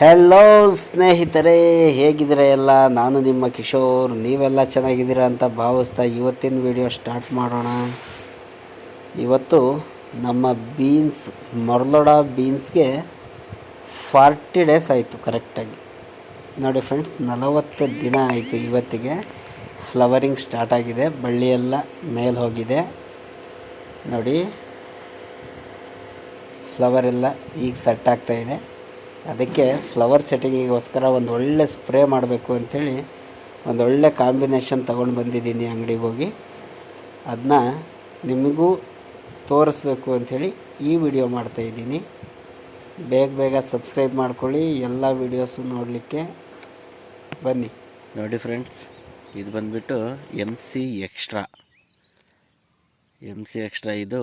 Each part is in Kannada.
ಹೆಲೋ ಸ್ನೇಹಿತರೆ, ಹೇಗಿದ್ದೀರಾ ಎಲ್ಲ? ನಾನು ನಿಮ್ಮ ಕಿಶೋರ್. ನೀವೆಲ್ಲ ಚೆನ್ನಾಗಿದ್ದೀರಾ ಅಂತ ಭಾವಿಸ್ತಾ ಇವತ್ತಿನ ವಿಡಿಯೋ ಸ್ಟಾರ್ಟ್ ಮಾಡೋಣ. ಇವತ್ತು ನಮ್ಮ ಬೀನ್ಸ್ ಮರ್ಲೋಡ ಬೀನ್ಸ್ಗೆ ಫಾರ್ಟಿ ಡೇಸ್ ಆಯಿತು ಕರೆಕ್ಟಾಗಿ ನೋಡಿ ಫ್ರೆಂಡ್ಸ್ ನಲವತ್ತು ದಿನ ಆಯಿತು ಇವತ್ತಿಗೆ. ಫ್ಲವರಿಂಗ್ ಸ್ಟಾರ್ಟ್ ಆಗಿದೆ ಬಳ್ಳಿಯೆಲ್ಲ ಮೇಲೆ ಹೋಗಿದೆ. ನೋಡಿ ಫ್ಲವರ್ ಎಲ್ಲ ಈಗ ಸೆಟ್ ಆಗ್ತಾ ಇದೆ. ಅದಕ್ಕೆ ಫ್ಲವರ್ ಸೆಟ್ಟಿಂಗಿಗೋಸ್ಕರ ಒಂದು ಒಳ್ಳೆ ಸ್ಪ್ರೇ ಮಾಡಬೇಕು ಅಂಥೇಳಿ ಒಂದು ಒಳ್ಳೆ ಕಾಂಬಿನೇಷನ್ ತೊಗೊಂಡು ಬಂದಿದ್ದೀನಿ ಅಂಗಡಿಗೆ ಹೋಗಿ. ಅದನ್ನ ನಿಮಗೂ ತೋರಿಸ್ಬೇಕು ಅಂಥೇಳಿ ಈ ವಿಡಿಯೋ ಮಾಡ್ತಾಯಿದ್ದೀನಿ ಬೇಗ ಬೇಗ ಸಬ್ಸ್ಕ್ರೈಬ್ ಮಾಡ್ಕೊಳ್ಳಿ, ಎಲ್ಲ ವೀಡಿಯೋಸು ನೋಡಲಿಕ್ಕೆ ಬನ್ನಿ. ನೋಡಿ ಫ್ರೆಂಡ್ಸ್ ಇದು ಬಂದುಬಿಟ್ಟು M C extra M C extra ಇದು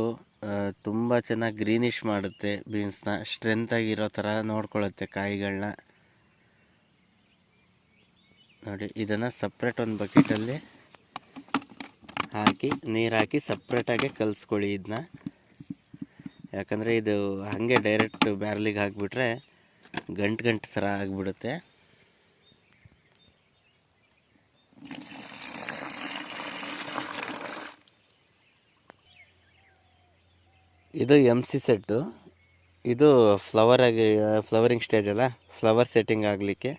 ತುಂಬ ಚೆನ್ನಾಗಿ ಗ್ರೀನಿಶ್ ಮಾಡುತ್ತೆ ಬೀನ್ಸ್ನ ಸ್ಟ್ರೆಂತಾಗಿರೋ ಥರ ನೋಡ್ಕೊಳ್ಳುತ್ತೆ ಕಾಯಿಗಳನ್ನ ನೋಡಿ, ಇದನ್ನು ಸಪ್ರೇಟ್ ಒಂದು ಬಕೆಟಲ್ಲಿ ಹಾಕಿ, ನೀರು ಹಾಕಿ ಸಪ್ರೇಟಾಗೆ ಕಲಿಸ್ಕೊಳ್ಳಿ ಇದನ್ನ ಯಾಕಂದರೆ ಇದು ಹಾಗೆ ಡೈರೆಕ್ಟ್ ಬ್ಯಾರ್ಲಿಗೆ ಹಾಕಿಬಿಟ್ರೆ ಗಂಟು ಗಂಟು ಥರ ಆಗಿಬಿಡುತ್ತೆ. ಇದು ಎಂ ಸಿ ಸೆಟ್ಟು ಇದು ಫ್ಲವರ್ ಆಗಿ ಫ್ಲವರಿಂಗ್ ಸ್ಟೇಜ್ ಅಲ್ಲ ಫ್ಲವರ್ ಸೆಟ್ಟಿಂಗ್ ಆಗಲಿಕ್ಕೆ.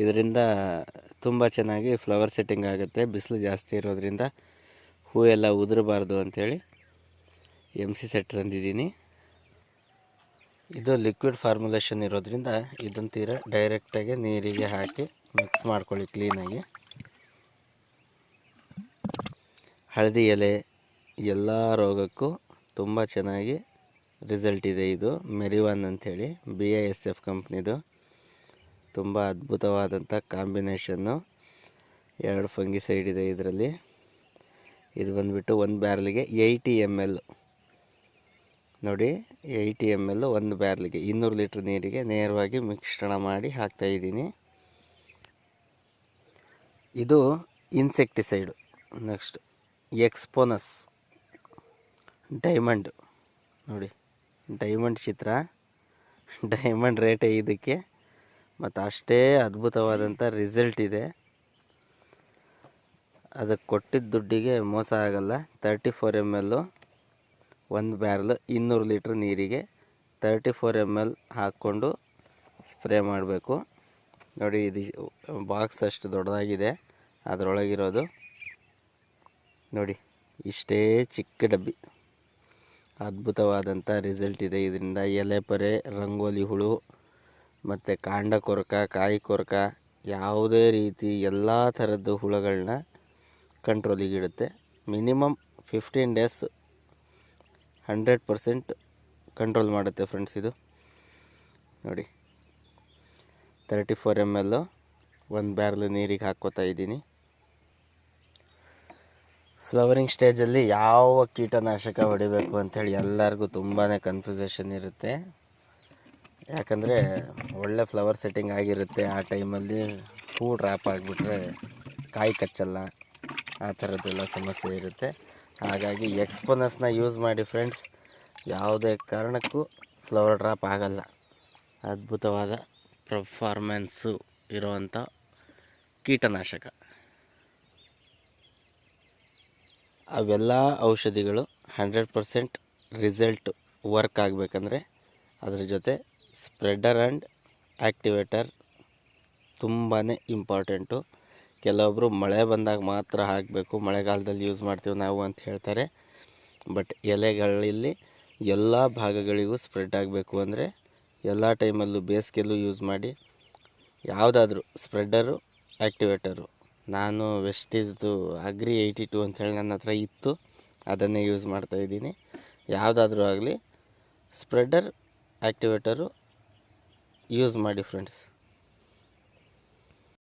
ಇದರಿಂದ ತುಂಬ ಚೆನ್ನಾಗಿ ಫ್ಲವರ್ ಸೆಟ್ಟಿಂಗ್ ಆಗುತ್ತೆ. ಬಿಸಿಲು ಜಾಸ್ತಿ ಇರೋದ್ರಿಂದ ಹೂ ಎಲ್ಲ ಉದುರಬಾರ್ದು ಅಂಥೇಳಿ ಎಂ ಸಿ ಸೆಟ್ ತಂದಿದ್ದೀನಿ. ಇದು ಲಿಕ್ವಿಡ್ ಫಾರ್ಮುಲೇಷನ್ ಇರೋದ್ರಿಂದ ಇದನ್ನು ತೀರ ಡೈರೆಕ್ಟಾಗಿ ನೀರಿಗೆ ಹಾಕಿ ಮಿಕ್ಸ್ ಮಾಡ್ಕೊಳ್ಳಿ ಕ್ಲೀನಾಗಿ ಹಳದಿ ಎಲೆ, ಎಲ್ಲ ರೋಗಕ್ಕೂ ತುಂಬ ಚೆನ್ನಾಗಿ ರಿಸಲ್ಟ್ ಇದೆ ಇದು, ಮೆರಿವಾನ್ ಅಂಥೇಳಿ ಬಿ ಐ ಎಸ್ ಎಫ್ ಕಂಪ್ನಿದು. ತುಂಬ ಅದ್ಭುತವಾದಂಥ ಕಾಂಬಿನೇಷನ್ನು ಎರಡು ಫಂಗಿಸೈಡ್ ಇದೆ ಇದರಲ್ಲಿ. ಇದು ಬಂದುಬಿಟ್ಟು ಒಂದು ಬ್ಯಾರ್ಲಿಗೆ ಏಯ್ಟಿ ಎಂ ಎಲ್. ನೋಡಿ, ಏಯ್ಟಿ ಎಂ ಎಲ್ ಒಂದು ಬ್ಯಾರ್ಲಿಗೆ, ಇನ್ನೂರು ಲೀಟ್ರ್ ನೀರಿಗೆ ನೇರವಾಗಿ ಮಿಶ್ರಣ ಮಾಡಿ ಹಾಕ್ತಾಯಿದ್ದೀನಿ ಇದು ಇನ್ಸೆಕ್ಟಿಸೈಡು, ನೆಕ್ಸ್ಟ್ ಎಕ್ಸ್ಪೋನಸ್. ಡೈಮಂಡ್. ನೋಡಿ, ಡೈಮಂಡ್ ಚಿತ್ರ. ಡೈಮಂಡ್ ರೇಟೇ ಇದಕ್ಕೆ ಮತ್ತು ಅಷ್ಟೇ ಅದ್ಭುತವಾದಂಥ ರಿಸಲ್ಟ್ ಇದೆ. ಅದಕ್ಕೆ ಕೊಟ್ಟಿದ್ದ ದುಡ್ಡಿಗೆ ಮೋಸ ಆಗಲ್ಲ. ತರ್ಟಿ ಫೋರ್ ಎಂ ಎಲ್ಲು ಒಂದು ಬ್ಯಾರಲ್ ಇನ್ನೂರು ಲೀಟ್ರ್ ನೀರಿಗೆ ತರ್ಟಿ ಫೋರ್ ಎಂ ಎಲ್ ಹಾಕ್ಕೊಂಡು ಸ್ಪ್ರೇ ಮಾಡಬೇಕು. ನೋಡಿ, ಇದು ಬಾಕ್ಸ್ ಅಷ್ಟು ದೊಡ್ಡದಾಗಿದೆ. ಅದರೊಳಗಿರೋದು. ನೋಡಿ, ಇಷ್ಟೇ ಚಿಕ್ಕ ಡಬ್ಬಿ. ಅದ್ಭುತವಾದಂಥ ರಿಸಲ್ಟ್ ಇದೆ. ಇದರಿಂದ ಎಲೆ ಪರೆ, ರಂಗೋಲಿ ಹುಳು ಮತ್ತು ಕಾಂಡ ಕೊರಕ, ಕಾಯಿ ಕೊರಕ ಯಾವುದೇ ರೀತಿ ಎಲ್ಲ ಥರದ್ದು ಹುಳುಗಳನ್ನ ಕಂಟ್ರೋಲಿಗಿಡುತ್ತೆ minimum fifteen days hundred percent control ಮಾಡುತ್ತೆ ಫ್ರೆಂಡ್ಸ್ ಇದು. ನೋಡಿ ತರ್ಟಿ ಫೋರ್ ಎಂ ಎಲ್ಲು ಒಂದು ಬ್ಯಾರ್ಲು ನೀರಿಗೆ ಹಾಕ್ಕೋತಾ ಇದ್ದೀನಿ. ಫ್ಲವರಿಂಗ್ ಸ್ಟೇಜಲ್ಲಿ ಯಾವ ಕೀಟನಾಶಕ ಹೊಡಿಬೇಕು ಅಂಥೇಳಿ ಎಲ್ಲರಿಗೂ ತುಂಬಾ ಕನ್ಫ್ಯೂಸೇಷನ್ ಇರುತ್ತೆ. ಯಾಕಂದರೆ ಒಳ್ಳೆ ಫ್ಲವರ್ ಸೆಟ್ಟಿಂಗ್ ಆಗಿರುತ್ತೆ ಆ ಟೈಮಲ್ಲಿ ಹೂ ಡ್ರಾಪ್ ಆಗಿಬಿಟ್ರೆ ಕಾಯಿ ಕಚ್ಚಲ್ಲ. ಆ ಥರದ್ದೆಲ್ಲ ಸಮಸ್ಯೆ ಇರುತ್ತೆ. ಹಾಗಾಗಿ ಎಕ್ಸ್ಪೋನಸ್ನ ಯೂಸ್ ಮಾಡಿ ಫ್ರೆಂಡ್ಸ್ ಯಾವುದೇ ಕಾರಣಕ್ಕೂ ಫ್ಲವರ್ ಡ್ರಾಪ್ ಆಗಲ್ಲ. ಅದ್ಭುತವಾದ ಪ್ರಫಾರ್ಮೆನ್ಸು ಇರುವಂಥ ಕೀಟನಾಶಕ. ಅವೆಲ್ಲ ಔಷಧಿಗಳು ಹಂಡ್ರೆಡ್ ಪರ್ಸೆಂಟ್ ರಿಸಲ್ಟ್ ವರ್ಕ್ ಆಗಬೇಕಂದ್ರೆ ಅದರ ಜೊತೆ ಸ್ಪ್ರೆಡರ್ ಆ್ಯಂಡ್ ಆ್ಯಕ್ಟಿವೇಟರ್ ತುಂಬಾ ಇಂಪಾರ್ಟೆಂಟು. ಕೆಲವೊಬ್ಬರು ಮಳೆ ಬಂದಾಗ ಮಾತ್ರ ಹಾಕಬೇಕು, ಮಳೆಗಾಲದಲ್ಲಿ ಯೂಸ್ ಮಾಡ್ತೀವಿ ನಾವು ಅಂತ ಹೇಳ್ತಾರೆ. ಬಟ್ ಎಲೆಗಳಲ್ಲಿ ಎಲ್ಲ ಭಾಗಗಳಿಗೂ ಸ್ಪ್ರೆಡ್ ಆಗಬೇಕು ಅಂದರೆ ಎಲ್ಲ ಟೈಮಲ್ಲೂ ಬೇಸಿಗೆಲ್ಲೂ ಯೂಸ್ ಮಾಡಿ, ಯಾವುದಾದ್ರೂ ಸ್ಪ್ರೆಡ್ಡರು ಆ್ಯಕ್ಟಿವೇಟರು ನಾನು ವೆಸ್ಟೀಸ್ದು ಅಗ್ರಿ ಏಯ್ಟಿ ಟು ಅಂಥೇಳಿ ನನ್ನ ಹತ್ರ ಇತ್ತು. ಅದನ್ನೇ ಯೂಸ್ ಮಾಡ್ತಾ ಇದ್ದೀನಿ. ಯಾವುದಾದ್ರೂ ಆಗಲಿ ಸ್ಪ್ರೆಡರ್ ಆ್ಯಕ್ಟಿವೇಟರು ಯೂಸ್ ಮಾಡಿ ಫ್ರೆಂಡ್ಸ್